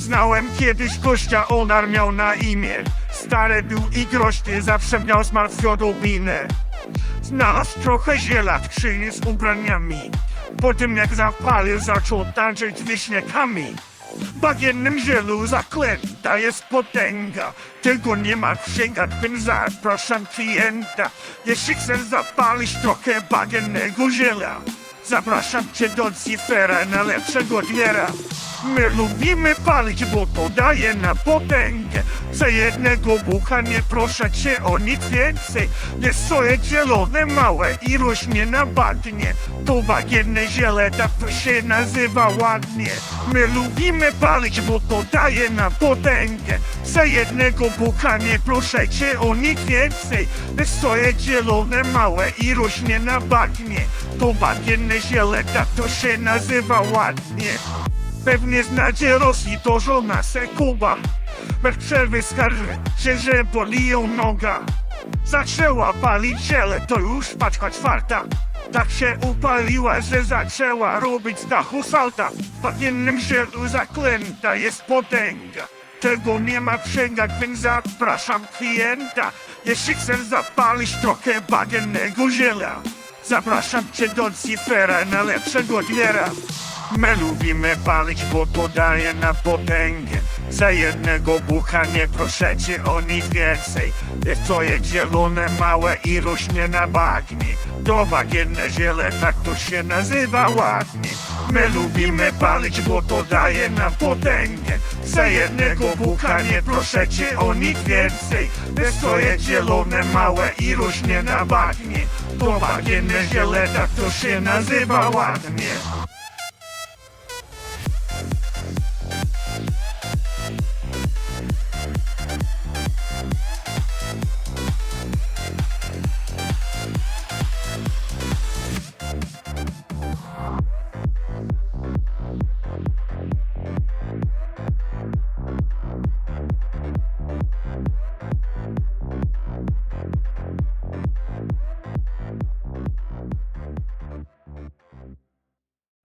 Znałem kiedyś gościa, onar miał na imię. Stary był i groźny, zawsze miał zmartwioną minę. Znalazł trochę ziela w skrzyni z ubraniami. Po tym jak zapalił, zaczął tańczyć wieśniakami. W bagiennym zielu zaklęta jest potęga. Tylko nie ma księgat, więc zapraszam klienta. Jeśli chcesz zapalić trochę bagiennego ziela, zapraszam cię do Cifera, najlepszego diera. My lubimy palić, bo to daje na potęgę. Za jednego bucha nie proszę cię o nic więcej. Swoje zielone, małe i rośnie na bagnie. To bagienne ziele, tak się nazywa ładnie. My lubimy palić, bo to daje na potęgę. Za jednego bucha nie proszę cię o nic więcej. Swoje zielone, małe i rośnie na bagnie. To bagienne ziele, tak się nazywa ładnie. Pewnie znacie Rosji, to żona se Kuba. Bez przerwy skarży się, że boli ją noga. Zaczęła palić ziele, to już paczka czwarta. Tak się upaliła, że zaczęła robić dachu salta. W bagiennym zielu zaklęta jest potęga. Tego nie ma księgach, więc zapraszam klienta. Jeśli chcesz zapalić trochę bagiennego ziela, zapraszam cię do Cifera, najlepszego diera. My lubimy palić, bo to daje na potęgę. Za jednego bucha nie proszę cię o nic więcej. Jest to zielone, małe i rośnie na bagnie. To bagienne ziele, tak to się nazywa ładnie. My lubimy palić, bo to daje na potęgę. Za jednego bucha nie proszę cię o nic więcej. Jest to zielone, małe i rośnie na bagnie. To bagienne ziele, tak to się nazywa ładnie.